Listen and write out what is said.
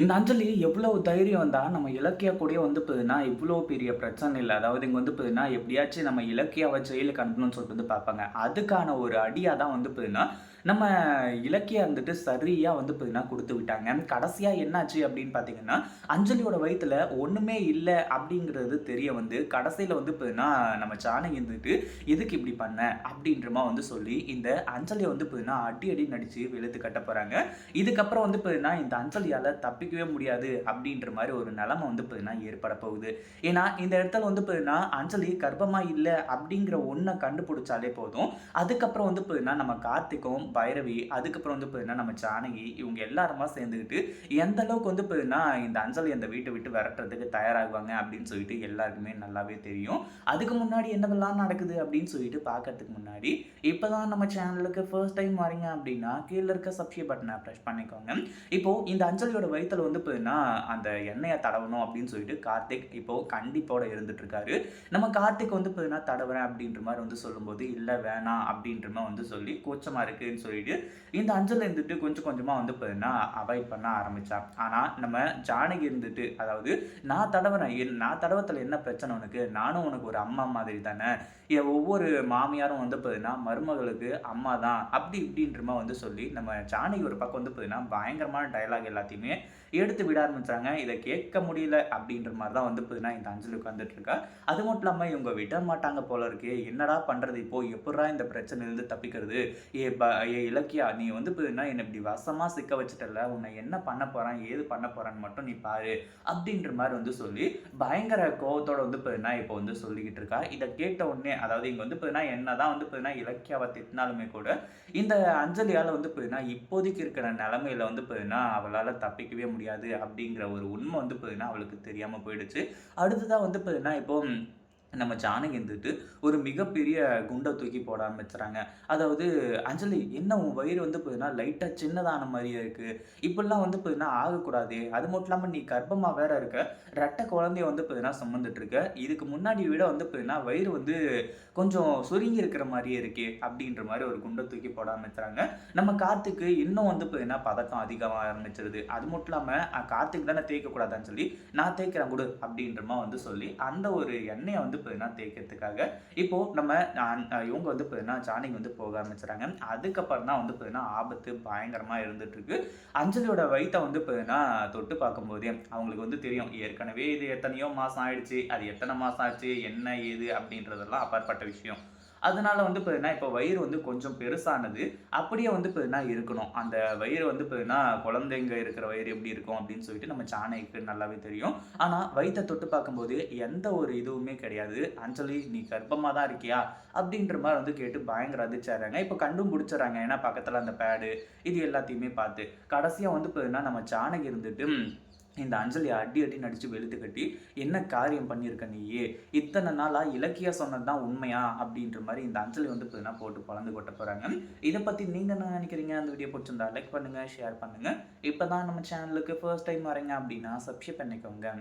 இந்த அஞ்சலி எவ்வளவு தைரியம் வந்தால் நம்ம இலக்கியா கூடயே வந்து போதுன்னா இவ்வளோ பெரிய பிரச்சனை இல்லை. அதாவது இங்கே வந்து போதுன்னா எப்படியாச்சும் நம்ம இலக்கியாவை ஜெயிலுக்கு அனுப்பணும்னு சொல்லிட்டு வந்து பார்ப்பாங்க. அதுக்கான ஒரு அடியாக தான் வந்து போதுன்னா நம்ம இலக்கியம் வந்துட்டு சரியாக வந்து பார்த்தீங்கன்னா கொடுத்து விட்டாங்க. கடைசியாக என்னாச்சு அப்படின்னு பார்த்தீங்கன்னா அஞ்சலியோட வயிற்றில் ஒன்றுமே இல்லை அப்படிங்கிறது தெரிய வந்து கடைசியில் வந்து பார்த்தீங்கன்னா நம்ம சாணகி இருந்துட்டு எதுக்கு இப்படி பண்ண? அப்படின்றமா வந்து சொல்லி இந்த அஞ்சலியை வந்து பார்த்தீங்கன்னா அடி அடி நடித்து வெளுத்து கட்ட போகிறாங்க இதுக்கப்புறம் வந்து பார்த்தீங்கன்னா இந்த அஞ்சலியால் தப்பிக்கவே முடியாது அப்படின்ற மாதிரி ஒரு நிலமை வந்து பார்த்தீங்கன்னா ஏற்பட போகுது. ஏன்னா இந்த இடத்துல வந்து பார்த்தீங்கன்னா அஞ்சலி கர்ப்பமாக இல்லை அப்படிங்கிற ஒன்றை கண்டுபிடிச்சாலே போதும். அதுக்கப்புறம் வந்து பார்த்தீங்கன்னா நம்ம கார்த்திக்கும் பைரவி அதுக்கப்புறம் வந்து பார்த்தீங்கன்னா நம்ம ஜானகி இவங்க எல்லாருமா சேர்ந்துக்கிட்டு எந்த அளவுக்கு வந்து பார்த்தீங்கன்னா இந்த அஞ்சலி அந்த வீட்டை விட்டு விரட்டுறதுக்கு தயாராகுவாங்க அப்படின்னு சொல்லிட்டு எல்லாருக்குமே நல்லாவே தெரியும். அதுக்கு முன்னாடி என்னவெல்லாம் நடக்குது அப்படின்னு சொல்லிட்டு பார்க்கறதுக்கு முன்னாடி இப்போ தான் நம்ம சேனலுக்கு ஃபர்ஸ்ட் டைம் வரீங்க அப்படின்னா கீழே இருக்க சப்ஸ்கிரைப் பட்டனை ப்ரெஸ் பண்ணிக்கோங்க. இப்போ இந்த அஞ்சலியோட வயிற்றில் வந்து பார்த்தீங்கன்னா அந்த எண்ணெயை தடவணும் அப்படின்னு சொல்லிட்டு கார்த்திக் இப்போ கண்டிப்போட இருந்துட்டுருக்காரு. நம்ம கார்த்திக் வந்து பார்த்தீங்கன்னா தடவுறேன் அப்படின்ற மாதிரி வந்து சொல்லும்போது இல்லை வேணாம் அப்படின்ற மாதிரி வந்து சொல்லி கூச்சமாக இருக்குன்னு சொல்லிட்டு இந்த அஞ்சல் இருந்துட்டு கொஞ்சம் கொஞ்சமா வந்து பார்த்தீங்கன்னா அவாய்ட் பண்ண ஆரம்பிச்சான். ஆனா நம்ம ஜானகி இருந்துட்டு அதாவது நான் தடவுறேன் என்- நான் தடவத்தில் என்ன பிரச்சனை உனக்கு? நானும் உனக்கு ஒரு அம்மா மாதிரி தானே? என் ஒவ்வொரு மாமியாரும் வந்து பார்த்தீங்கன்னா மருமகளுக்கு அம்மா தான். அப்படி இப்படின்றமா வந்து சொல்லி நம்ம ஜானகி ஒரு பக்கம் வந்து போதுன்னா பயங்கரமான டயலாக் எல்லாத்தையுமே எடுத்து விட ஆரம்பிச்சாங்க. இதை கேட்க முடியல அப்படின்ற மாதிரி தான் வந்து பார்த்தீங்கன்னா இந்த அஞ்சலி உட்காந்துட்டு இருக்கா. அது மட்டும் இல்லாமல் இவங்க விட மாட்டாங்க போல இருக்கு. என்னடா பண்றது? இப்போ எப்படா இந்த பிரச்சனையிலேருந்து தப்பிக்கிறது? ஏ ப ஏ இலக்கியா நீ வந்து போதுன்னா என்னை இப்படி வசமா சிக்க வச்சுட்டல உன்னை என்ன பண்ண போறான்? ஏது பண்ண போறான்னு மட்டும் நீ பாரு அப்படின்ற மாதிரி வந்து சொல்லி பயங்கர கோவத்தோட வந்து போதுன்னா இப்போ வந்து சொல்லிக்கிட்டு இருக்கா? இதை கேட்ட உடனே அதாவது இங்க வந்து போதுன்னா என்னதான் வந்து போதுன்னா இலக்கியாவை திட்டினாலுமே கூட இந்த அஞ்சலியால வந்து போதுன்னா இப்போதைக்கு இருக்கிற நிலமையில வந்து போதுன்னா அவளால தப்பிக்கவே முடியாது அப்படிங்கிற ஒரு உண்மை வந்து போதுன்னா அவளுக்கு தெரியாம போயிடுச்சு. அடுத்ததாக வந்து போதுன்னா இப்போ நம்ம ஜானகி இருந்துட்டு ஒரு மிகப்பெரிய குண்டை தூக்கி போட ஆரம்பிச்சுறாங்க. அதாவது அஞ்சலி என்ன உன் வயிறு வந்து போதுன்னா லைட்டாக சின்னதான மாதிரியே இருக்குது இப்படிலாம் வந்து போதுன்னா ஆகக்கூடாது. அது மட்டும் இல்லாமல் நீ கர்ப்பமாக வேற இருக்க. ரெட்டை குழந்தைய வந்து போதுன்னா சுமந்துட்டுருக்க இதுக்கு முன்னாடி விட வந்து போதுன்னா வயிறு வந்து கொஞ்சம் சுருங்கி இருக்கிற மாதிரியே இருக்கே அப்படின்ற மாதிரி ஒரு குண்டை தூக்கி போட ஆரம்பிச்சுறாங்க. நம்ம காற்றுக்கு இன்னும் வந்து போதுன்னா பதக்கம் அதிகமாக ஆரம்பிச்சிருது. அது மட்டும் இல்லாமல் காற்றுக்கு தானே தேய்க்கக்கூடாதுன்னு சொல்லி நான் தேய்க்கிறேன் கொடு அப்படின்றமா வந்து சொல்லி அந்த ஒரு எண்ணெயை வந்து போதுன்னா தேய்க்கிறதுக்காக. இப்போ நம்ம இவங்க வந்து பார்த்தீங்கன்னா ஜானகி வந்து போக ஆரம்பிச்சுறாங்க. அதுக்கப்புறம் தான் வந்து பார்த்தீங்கன்னா ஆபத்து பயங்கரமாக இருந்துட்டு இருக்கு அஞ்சலியோட வயிற்றை வந்து பார்த்தீங்கன்னா தொட்டு பார்க்கும்போதே அவங்களுக்கு வந்து தெரியும் ஏற்கனவே இது எத்தனையோ மாதம் ஆயிடுச்சு அது எத்தனை மாதம் ஆச்சு என்ன ஏது அப்படின்றதெல்லாம் அப்பாற்பட்ட விஷயம். அதனால வந்து பார்த்தீங்கன்னா இப்போ வயிறு வந்து கொஞ்சம் பெருசானது. அப்படியே வந்து பார்த்தீங்கன்னா இருக்கணும். அந்த வயிறு வந்து பார்த்தீங்கன்னா குழந்தைங்க இருக்கிற வயிறு எப்படி இருக்கும் அப்படின்னு சொல்லிட்டு நம்ம சாணைக்கு நல்லாவே தெரியும். ஆனால் வயிற்றை தொட்டு பார்க்கும்போது எந்த ஒரு இதுவுமே கிடையாது. அஞ்சலி நீ கர்ப்பமாக தான் இருக்கியா? அப்படின்ற மாதிரி வந்து கேட்டு பயங்கர அதிர்ச்சாராங்க இப்போ கண்டும் பிடிச்சிடறாங்க. ஏன்னா பக்கத்தில் அந்த பேடு இது எல்லாத்தையுமே பார்த்து. கடைசியாக வந்து பார்த்தீங்கன்னா நம்ம ஜானகி இருந்துட்டு இந்த அஞ்சலி அடி அடி நடிச்சு வெளுத்து கட்டி என்ன காரியம் பண்ணியிருக்க நீயே? இத்தனை நாளாக இலக்கியா சொன்னது தான் உண்மையா? அப்படின்ற மாதிரி இந்த அஞ்சலி வந்து பார்த்தீங்கன்னா போட்டு பழந்து கொட்ட போகிறாங்க இதை பற்றி நீங்கள் என்ன நினைக்கிறீங்க? அந்த வீடியோ பிடிச்சிருந்தா லைக் பண்ணுங்க ஷேர் பண்ணுங்கள் இப்போ தான் நம்ம சேனலுக்கு ஃபர்ஸ்ட் டைம் வரீங்க அப்படின்னா சப்ஸ்கிரைப் பண்ணிக்கோங்க.